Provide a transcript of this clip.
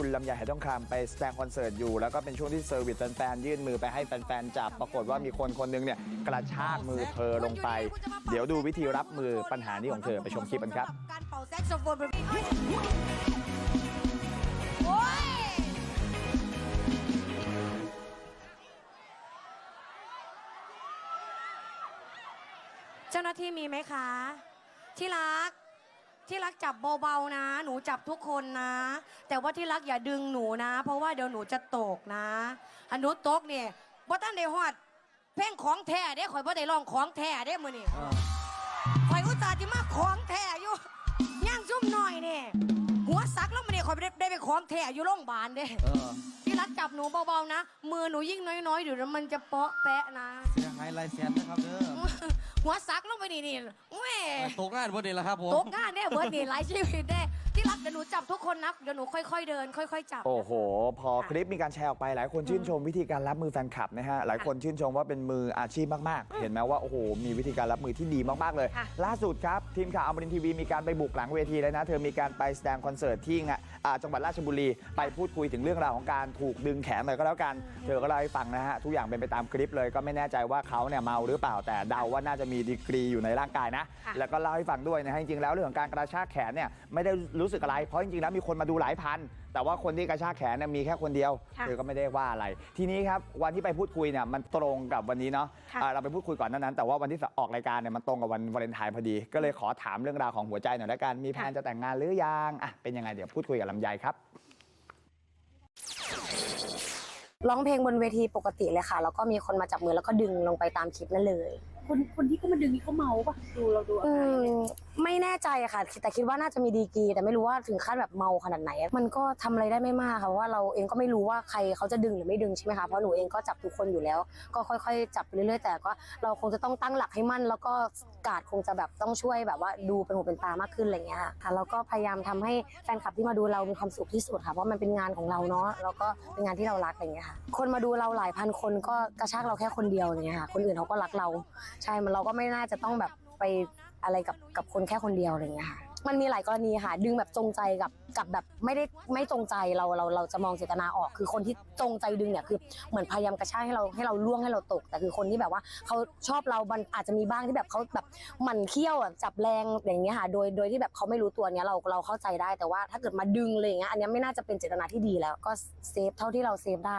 คุณลำไยหายทองคำไปแสดงคอนเสิร์ตอยู่ แล้วก็เป็นช่วงที่เซอร์วิสแฟนๆยื่นมือไปให้แฟนๆจับปรากฏว่ามีคนคนหนึงเนี่ยกระชากมือเธอลงไป เดี๋ยวดูวิธีรับมือปัญหานี้ของเธอไปชมคลิปกันครับการเป่าแซกโซโฟนเป็นโอ้ยเจ้าหน้าที่มีไหมคะ ที่รัก ที่รักจับเบาๆนะ หนูจับทุกคนนะ แต่ว่าที่รักอย่าดึงหนูนะ เพราะว่าเดี๋ยวหนูจะตกนะอันหนูตกเนี่ยบ่ตั้นได้ฮอด เพลงของแท้เด้ข่อยบ่ได้ร้องของแท้เด้มื้อนี้ข่อยอุตส่าห์ที่มาของแท้อยู่ ของแท้อยู่โรงพยาบาลเด้เออที่รักจับหนูเบาๆนะ มือหนูยิ่งน้อยๆเดี๋ยวมันจะเปาะแปะนะ เสียหายลายแสนนะครับเด้อหัวสักลงไปนี่นี่แม่ตกงานพอดีแล้วครับผม ตกงานเนี่ยเบิร์ดนี่หลายชีวิตเด้ที่รัก เดี๋ยวหนูจับทุกคนนะ เดี๋ยวหนูค่อย ๆ เดิน ค่อย ๆ จับ โอ้โห พอคลิปมีการแชร์ออกไปหลายคนชื่นชมวิธีการรับมือแฟนคลับนะฮะ หลายคนชื่นชมว่าเป็นมืออาชีพมาก ๆ เห็นไหมว่า โอ้โห มีวิธีการรับมือที่ดีมาก ๆ เลย ค่ะ ล่าสุดครับ ทีมข่าวอมรินทร์ทีวีมีการไปบุกหลังเวทีเลยนะ เธอมีการไปแสดงคอนเสิร์ตที่งะอ่าจังหวัดราชบุรี ไปพูดคุยถึงเรื่องราวของการถูกดึงแขนหน่อยก็แล้วกัน เธอก็เล่าให้ฟังนะฮะ ทุกอย่างเป็นไปตามคลิปเลย ก็ไม่แน่ใจว่าเขาเนี่ยเมาหรือเปล่า แต่เดาว่าน่าจะมีดีกรีอยู่ในร่างกายนะ ค่ะ แล้วก็เล่าให้ฟังด้วยนะฮะ จริงๆ แล้วเรื่องของการกระชากแขนเนี่ยไม่ได้รู้สึกอะไร เพราะจริงๆแล้วมีคนมาดูหลายพัน แต่ว่าคนที่กระชากแขนเนี่ยมีแค่คนเดียวค่ะ เธอก็ไม่ได้ว่าอะไร ทีนี้ครับวันที่ไปพูดคุยเนี่ยมันตรงกับวันนี้เนาะค่ะอ่าเราไปพูดคุยก่อนหนานั้น แต่ว่าวันที่ออกรายการเนี่ยมันตรงกับวันวาเลนไทน์พอดี ก็เลยขอถามเรื่องราวของหัวใจหน่อยละกันมีแผนจะแต่งงานหรือยังอะเป็นยังไงเดี๋ยวพูดคุยกับลำไยครับ ร้องเพลงบนเวทีปกติเลยค่ะ แล้วก็มีคนมาจับมือแล้วก็ดึงลงไปตามคลิปนั่นเลย คนคนที่เขามาดึงนี่เขาเมาปะดูเราดูอาอืการม ไม่แน่ใจค่ะ แต่คิดว่าน่าจะมีดีกรีแต่ไม่รู้ว่าถึงขั้นแบบเมาขนาดไหน มันก็ทำอะไรได้ไม่มากค่ะเพราะว่าเราเองก็ไม่รู้ว่าใครเขาจะดึงหรือไม่ดึงใช่ไหมคะเพราะหนูเองก็จับทุกคนอยู่แล้ว ก็ค่อย ๆ จับไปเรื่อยๆแต่ก็เราคงจะต้องตั้งหลักให้มั่น แล้วก็กาดคงจะแบบต้องช่วยแบบว่าดูเป็นหูเป็นตามากขึ้นอะไรอย่างเงี้ยค่ะแล้วก็พยายามทำให้แฟนคลับที่มาดูเรามีความสุขที่สุดค่ะเพราะมันเป็นงานของเราเนาะแล้วก็เป็นงานที่เรารักอะไรอย่างเงี้ยค่ะคนมาดูเราหลายพันคนก็กระชากเราแค่คนเดียวอย่างเงี้ยค่ะคนอื่นเขาก็รักเรา ใช่มันเราก็ไม่น่าจะต้องแบบไป อะไรกับกับคนแค่คนเดียวอะไรอย่างเงี้ยค่ะ มันมีหลายกรณีค่ะ ดึงแบบจงใจกับกับแบบไม่ได้ไม่จงใจเราเราเราจะมองเจตนาออก คือคนที่จงใจดึงเนี่ยคือเหมือนพยายามกระชากให้เราให้เราล่วงให้เราตก แต่คือคนที่แบบว่าเขาชอบเรามันอาจจะมีบ้างที่แบบเขาแบบหมันเคี้ยวอะจับแรงอย่างเงี้ยค่ะ โดยโดยที่แบบเขาไม่รู้ตัวเนี้ยเราเราเข้าใจได้แต่ว่าถ้าเกิดมาดึงเลยอย่างเงี้ยอันเนี้ยไม่น่าจะเป็นเจตนาที่ดีแล้วก็เซฟเท่าที่เราเซฟได้